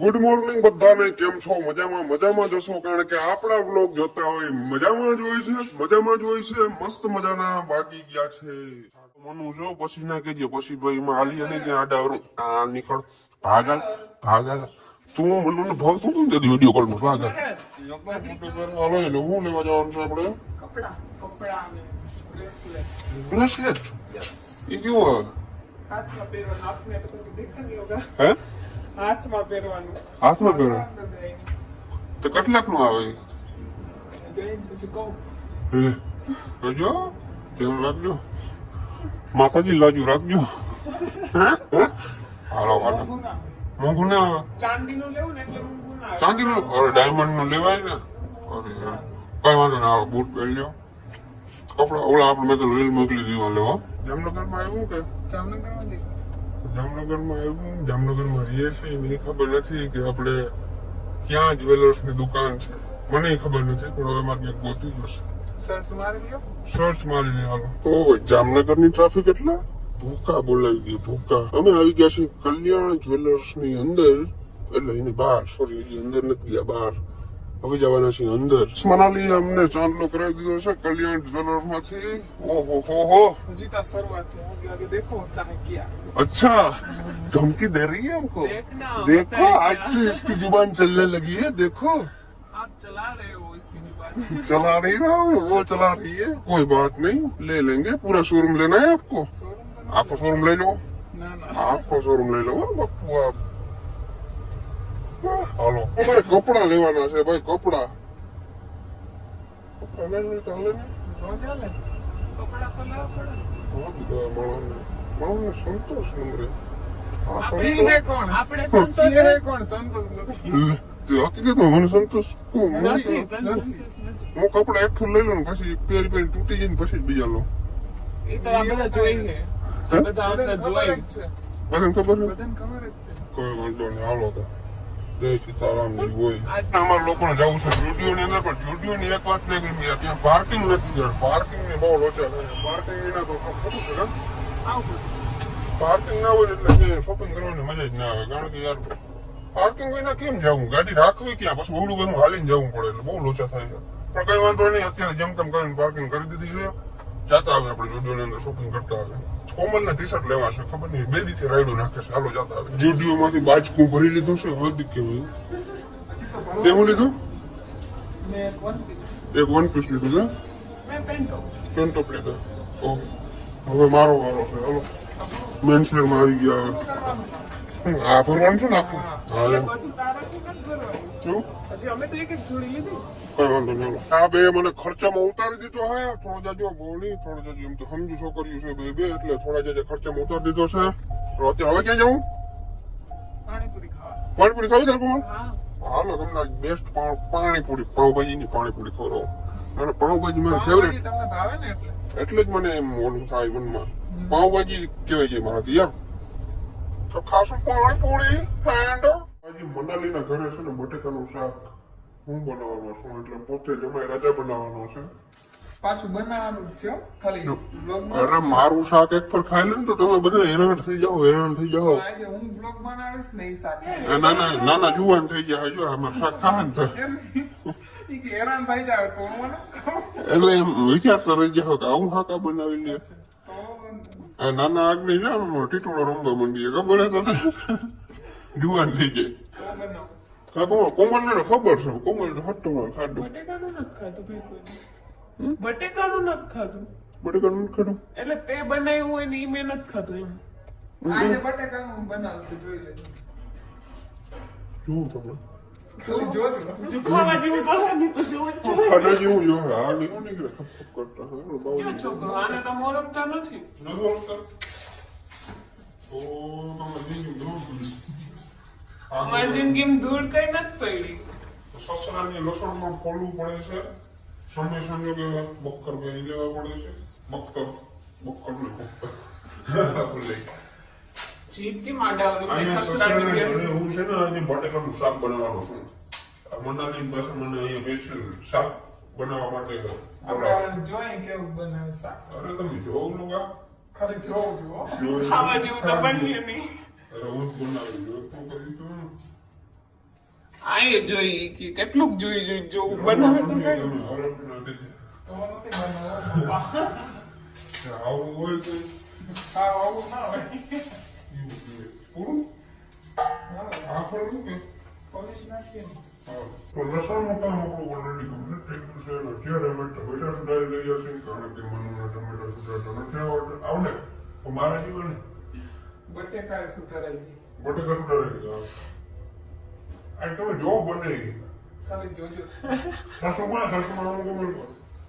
Good morning બધાને કેમ છો? મજામાં મજામાં જશો કારણ કે આપણા બ્લોગ જોતા હોય મજામાં જ હોય છે મજામાં જ હોય છે મસ્ત મજાના બાકી ગયા છે. મનુ જો પછી ના કહેજે પછી ભાઈ માં આલી અને ત્યાં આડાવરું આ નીકળ. ભાગલ ભાગલ. તું મનુને ભાવ તું તે વીડિયો કોલમાં? ભાગલ. એટલો મોટો ઘર હાલો એટલે હું લેવા જવાનું છે આપણે? કપડા કપડા બ્રેસલેટ બ્રેસલેટ યસ એ કેવું? હાથમાં પહેરવાનું આપને તો દેખા નહીં હોગા હે? હાથમાં પહેરવાનું હાથમાં પહેરવાનું તો કેટલાકનું આવે રજો તેમ રાખજો માતાજી લાજુ રાખજો હાલો વાલો મોંઘું ના આવે ચાંદીનું લેવાય ને અરે કઈ વાંધો ના આવે બૂટ પહેરજો કપડા ઓલા આપણે મેં રીલ મોકલી દીધું લેવા જામનગરમાં આવ્યું કે જામનગરમાં આવ્યું જામનગરમાં રહીએ છીએ મને ખબર નથી કે આપણે ક્યાં જ્વેલર્સની દુકાન છે. મને ખબર નથી પણ હવે મારે ગોતી જશે. સર્ચ મારી સર્ચ મારી લેવાનું તો જામનગરની ટ્રાફિક એટલે? ભૂકા બોલાવી દઈએ ભૂકા. અમે આવી ગયા છીએ કલ્યાણ જ્વેલર્સની અંદર. એટલે એની બહાર સોરી એની અંદર નથી ગયા બહાર. अभी જવાના છીએ અંદર મનાલી અમને ચાંદલો કરાવી દીધો છે કલ્યાણ જ્વેલર માંથી है आगे आगे देखो होता है क्या अच्छा धमकी दे रही है हमको देखो आज से इसकी ज़ुबान चलने लगी है देखो आप चला रहे हो इसकी ज़ुबान चला नहीं रहा हूँ वो चला रही है कोई बात नहीं ले लेंगे पूरा शोरूम लेना है आपको आपको शोरूम ले लो आपको शोरूम ले लो बप्पू आप હાલો. અમારે કપડા લેવાના છે ભાઈ કપડા. ને. પછી પહેરી પહેરી તૂટી જઈને પછી બીજા લો બધાને ખબર છે. કોઈ વાંધો નહીં હાલો તો. જય સીતારામ હોય. અમારા લોકોને જવું છે. જોડીઓની અંદર પણ જોડીઓની એક વાત નહીં ગમી ત્યાં પાર્કિંગ નથી જાય પાર્કિંગ ને બહુ લોચા પાર્કિંગ વિના તો ખબર છે પાર્કિંગ ના હોય એટલે શોપિંગ કરવાની મજા જ ના આવે. કારણ કે યાર પાર્કિંગ વિના કેમ જવું? ગાડી રાખવી ક્યાં? પછી ઓળું બધું હાલીને જવું પડે એટલે બહુ લોચા થાય છે. પણ કઈ વાંધો નહીં. અત્યારે જેમ તેમ કરીને પાર્કિંગ કરી દીધી છે. જતા આવે આપણે જોડીઓની અંદર શોપિંગ કરતા આવે. કોમનના ટી શર્ટ લેવા છે ખબર નહીં. બે દિવસથી રાયડું નાખે છે. હાલો જતા આવે. જુડીઓ માંથી બાજકું ભરી લીધું છે વધ કેવું તે હું લીધું? એક વન પીસ લીધું છે? પેન્ટ ટોપ ઓ હવે મારો વારો છે. હાલો. મેન્સવેરમાં આવી ગયા. નાખું. હા ભરવાનું છું નાખું? હા બે મને ખર્ચામાં ઉતારી દીધો હે. થોડો જાજો બોલી થોડો જાજો એમ સમજુ છોકરીયું છે બે બે એટલે થોડા જાજો ખર્ચામાં ઉતારી દીધો છે. અત્યારે હવે ક્યાં જવું? પાણીપુરી ખાવા. પાણીપુરી ખાવી હાલો તમને બેસ્ટ પાણીપુરી પાઉભાજી ની પાણીપુરી ખવડાવો. મને પાઉભાજી મારી ફેવરેટ એટલે? જ મને એમ ઓલું થાય મનમાં. પાઉભાજી કહેવાય છે મારાથી યાર તો ખાસું પાણીપુરી એન્ડ આજે મનાલીના ઘરે છે ને બટેકાનું શાક હું બનાવવાનો છું એટલે પોતે જમાઈ રાજા બનાવવાનો છે. પાછું બનાવવાનું છે ખાલી મારું શાક એક પર ખાઈ લે તો તમે બધા હેરાન થઈ જાઓ હેરાન થઈ જાઓ. હું બ્લોગ ના ના ના થઈ ગયા હજુ આમાં શાક ખાવાનું છે. હેરાન થઈ જાય તો એટલે એમ વિચાર કરી જાઓ કે આવું શાક બનાવી લે આ નાના આગ નહીં ને મોટી ટોળો રમવા માંડીએ. ખબર તને? જુવાન થઈ જાય. હા કોમળ કોમળ ખબર છે. ને હટતો હોય ખાધું બટેકાનું નથી ખાધું ભાઈ બટેકાનું નથી ખાધું. બટેકાનું નથી એટલે તે બનાવ્યું હોય ને એ મેં નથી ખાધું એમ. બટેકાનું બનાવશે જોઈ લેજો. જોઉં તમને. ખાલી જો બીજું ખાવા જેવું તો હે નહીં તો જોવું જ જોઈએ ખાવા જેવું જો હે આ લીધું નીકળે કરતા હે બહુ ક્યાં છોકરો આને તો મોરમતા નથી નથી ઓળખતા ઓ તમારી જિંદગી દૂર પડી અમારી જિંદગીમાં દૂર કઈ નથી પડી સસરાની લસણમાં ફોલવું પડે છે સમય સંજોગે બક્કર બેરી લેવા પડે છે બક્કર બક્કર ને બક્કર અહીંયા જોઈએ જોઈ કે કેટલુંક જોઈ જોઈ જો બનાવે તો આવું હોય તો. આવું ના હોય. હા, આ ખરું કે પોલીસ નાખીએ ને. હા. તો લસણનું કામ આપણું ઓલરેડી કમ્પ્લીટ થઈ ગયું છે અત્યારે અમે ટમેટા સુધારી રહ્યા છીએ કારણ કે મને ટમેટા સુધારતા નથી આવડે તો મારા જીવન બટેકા સુધારાઈ બટેકા સુધારી આ તમે જો બને ઈ. ખાલી જોજો સાસુમાં સાસુમાં ગમે અમુક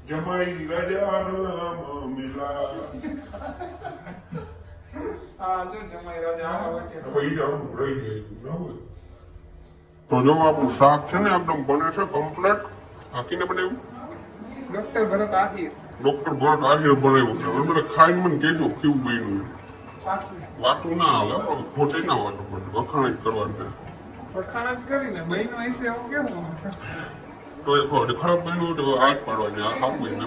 જમાઈ રાજા મેલા તો જો આપણું શાક છે ને એકદમ બને છે કમ્પ્લેટ આખીને બનાવ્યું? ડોક્ટર ભરત આહિર. ડોક્ટર ભરત આહિર બનાવ્યું છે. હવે મને ખાઈને મને કહેજો કેવું બન્યું વાતું ના આવે ખોટી ના વાતો પડે વખાણ જ કરવાની વખાણ જ કરીને બહેનો હશે એવું કેવું? તો એક ખરાબ બન્યું તો હાથ પાડવાની આ સારું એમ.